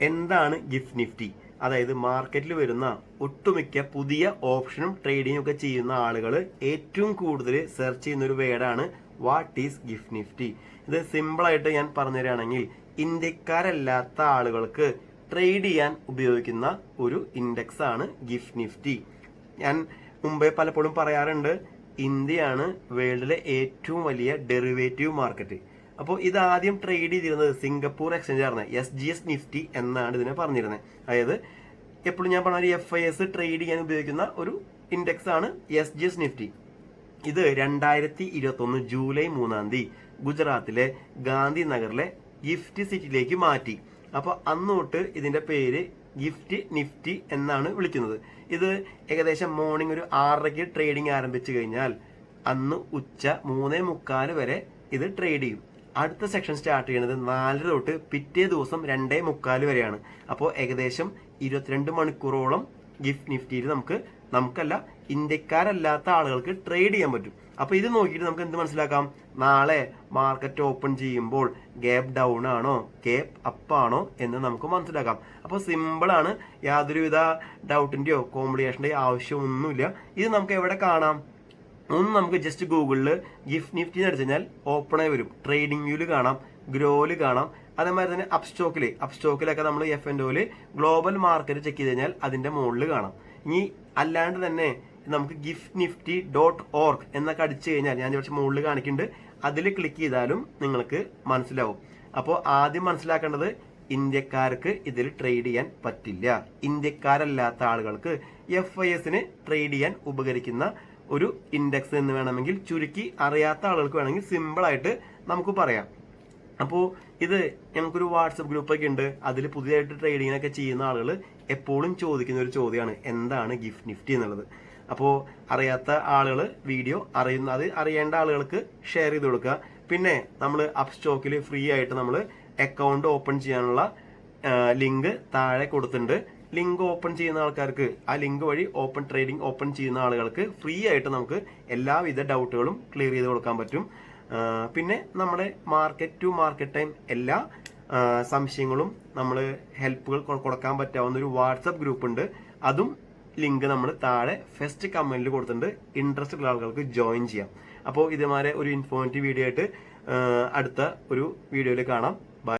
എന്താണ് gift Nifty? അതായത് മാർക്കറ്റിൽ വരുന്ന ഒട്ടുമിക്ക പുതിയ ഓപ്ഷനും ട്രേഡിങ്ങും ഒക്കെ ചെയ്യുന്ന ആളുകൾ ഏറ്റവും കൂടുതൽ സെർച്ച് ചെയ്യുന്ന ഒരു വേർഡാണ് വാട്ട് ഈസ് ഗിഫ്റ്റ് നിഫ്റ്റി ഇത് സിമ്പിളായിട്ട് ഞാൻ പറഞ്ഞു തരികയാണെങ്കിൽ ഇന്ത്യക്കാരല്ലാത്ത ആളുകൾക്ക് ട്രേഡ് ചെയ്യാൻ ഉപയോഗിക്കുന്ന ഒരു ഇൻഡെക്സ് ആണ് ഗിഫ്റ്റ് നിഫ്റ്റി ഞാൻ മുമ്പേ പലപ്പോഴും പറയാറുണ്ട് ഇന്ത്യയാണ് വേൾഡിലെ ഏറ്റവും വലിയ ഡെറിവേറ്റീവ് മാർക്കറ്റ് അപ്പോൾ ഇത് ആദ്യം ട്രേഡ് ചെയ്തിരുന്നത് സിംഗപ്പൂർ എക്സ്ചേഞ്ച് ആയിരുന്നു. എസ് ജി എസ് നിഫ്റ്റി എന്നാണ് ഇതിനെ പറഞ്ഞിരുന്നത് അതായത് എപ്പോഴും ഞാൻ പറഞ്ഞ ഒരു എഫ് ഐ എസ് ട്രേഡ് ചെയ്യാൻ ഉപയോഗിക്കുന്ന ഒരു ഇൻഡെക്സ് ആണ് എസ് ജി എസ് നിഫ്റ്റി ഇത് രണ്ടായിരത്തി ഇരുപത്തി ഒന്ന് ജൂലൈ മൂന്നാം തീയതി ഗുജറാത്തിലെ ഗാന്ധി നഗറിലെ ഗിഫ്റ്റ് സിറ്റിയിലേക്ക് മാറ്റി. അപ്പോൾ അന്ന് തൊട്ട് ഇതിന്റെ പേര് ഗിഫ്റ്റ് നിഫ്റ്റി എന്നാണ് വിളിക്കുന്നത്. ഇത് ഏകദേശം മോർണിംഗ് ഒരു ആറരയ്ക്ക് ട്രേഡിംഗ് ആരംഭിച്ചു കഴിഞ്ഞാൽ അന്ന് ഉച്ച മൂന്നേ മുക്കാൽ വരെ ഇത് ട്രേഡ് ചെയ്യും. അടുത്ത സെക്ഷൻ സ്റ്റാർട്ട് ചെയ്യുന്നത് നാലര തൊട്ട് പിറ്റേ ദിവസം രണ്ടേ മുക്കാൽ വരെയാണ്. അപ്പോൾ ഏകദേശം ഇരുപത്തിരണ്ട് മണിക്കൂറോളം ഗിഫ്റ്റ് നിഫ്റ്റിയിൽ നമുക്ക് നമുക്കല്ല ഇന്ത്യക്കാരല്ലാത്ത ആളുകൾക്ക് ട്രേഡ് ചെയ്യാൻ പറ്റും. അപ്പോൾ ഇത് നോക്കിയിട്ട് നമുക്ക് എന്ത് മനസ്സിലാക്കാം? നാളെ മാർക്കറ്റ് ഓപ്പൺ ചെയ്യുമ്പോൾ ഗ്യാപ് ഡൗൺ ആണോ ഗ്യാപ് അപ്പ് ആണോ എന്ന് നമുക്ക് മനസ്സിലാക്കാം. അപ്പോൾ സിമ്പിൾ ആണ്. യാതൊരുവിധ ഡൗട്ടിന്റെയോ കോംപ്ലിക്കേഷന്റെയോ ആവശ്യമൊന്നുമില്ല. ഇത് നമുക്ക് എവിടെ കാണാം? ഒന്ന് നമുക്ക് ജസ്റ്റ് ഗൂഗിളിൽ ഗിഫ്റ്റ് നിഫ്റ്റി എന്ന് അടിച്ചു കഴിഞ്ഞാൽ ഓപ്പൺ ആയി വരും. ട്രേഡിംഗ് വ്യൂൽ കാണാം ഗ്രോയിൽ കാണാം. അതേമാതിരി തന്നെ അപ് സ്റ്റോക്കിൽ അപ് സ്റ്റോക്കിലൊക്കെ നമ്മൾ എഫ് എൻ ഡോയിൽ ഗ്ലോബൽ മാർക്കറ്റ് ചെക്ക് ചെയ്ത് കഴിഞ്ഞാൽ അതിന്റെ മുകളിൽ കാണാം. ഇനി അല്ലാണ്ട് തന്നെ നമുക്ക് ഗിഫ്റ്റ് നിഫ്റ്റി ഡോട്ട് ഓർഗ് എന്നൊക്കെ അടിച്ചു കഴിഞ്ഞാൽ ഞാൻ കുറച്ച് മുകളിൽ കാണിക്കുന്നുണ്ട് അതിൽ ക്ലിക്ക് ചെയ്താലും നിങ്ങൾക്ക് മനസ്സിലാവും. അപ്പോൾ ആദ്യം മനസ്സിലാക്കേണ്ടത് ഇന്ത്യക്കാർക്ക് ഇതിൽ ട്രേഡ് ചെയ്യാൻ പറ്റില്ല. ഇന്ത്യക്കാരല്ലാത്ത ആളുകൾക്ക് എഫ് ഐ എസിന് ട്രേഡ് ചെയ്യാൻ ഉപകരിക്കുന്ന ഒരു ഇൻഡെക്സ് എന്ന് വേണമെങ്കിൽ ചുരുക്കി അറിയാത്ത ആളുകൾക്ക് വേണമെങ്കിൽ സിമ്പിളായിട്ട് നമുക്ക് പറയാം. അപ്പോൾ ഇത് ഞങ്ങൾക്കൊരു വാട്സപ്പ് ഗ്രൂപ്പൊക്കെ ഉണ്ട്. അതിൽ പുതിയതായിട്ട് ട്രേഡിങ്ങിനൊക്കെ ചെയ്യുന്ന ആളുകൾ എപ്പോഴും ചോദിക്കുന്ന ഒരു ചോദ്യമാണ് എന്താണ് ഗിഫ്റ്റ് നിഫ്റ്റി എന്നുള്ളത്. അപ്പോൾ അറിയാത്ത ആളുകൾ വീഡിയോ അറിയുന്ന അത് അറിയേണ്ട ആളുകൾക്ക് ഷെയർ ചെയ്ത് കൊടുക്കുക. പിന്നെ നമ്മൾ അപ് സ്റ്റോക്കിൽ ഫ്രീ ആയിട്ട് നമ്മൾ അക്കൗണ്ട് ഓപ്പൺ ചെയ്യാനുള്ള ലിങ്ക് താഴെ കൊടുത്തിട്ടുണ്ട്. ലിങ്ക് ഓപ്പൺ ചെയ്യുന്ന ആൾക്കാർക്ക് ആ ലിങ്ക് വഴി ഓപ്പൺ ട്രേഡിംഗ് ഓപ്പൺ ചെയ്യുന്ന ആളുകൾക്ക് ഫ്രീ ആയിട്ട് നമുക്ക് എല്ലാവിധ ഡൗട്ടുകളും ക്ലിയർ ചെയ്ത് കൊടുക്കാൻ പറ്റും. പിന്നെ നമ്മുടെ മാർക്കറ്റ് ടു മാർക്കറ്റ് ടൈം എല്ലാ സംശയങ്ങളും നമ്മൾ ഹെൽപ്പുകൾ കൊടുക്കാൻ പറ്റാവുന്ന ഒരു വാട്സപ്പ് ഗ്രൂപ്പ് ഉണ്ട്. അതും ലിങ്ക് നമ്മൾ താഴെ ഫസ്റ്റ് കമന്റിൽ കൊടുത്തിട്ടുണ്ട്. ഇൻട്രസ്റ്റ് ഉള്ള ആളുകൾക്ക് ജോയിൻ ചെയ്യാം. അപ്പോൾ ഇതുമാരെ ഒരു ഇൻഫോർമേറ്റീവ് വീഡിയോ ആയിട്ട് അടുത്ത ഒരു വീഡിയോയിൽ കാണാം.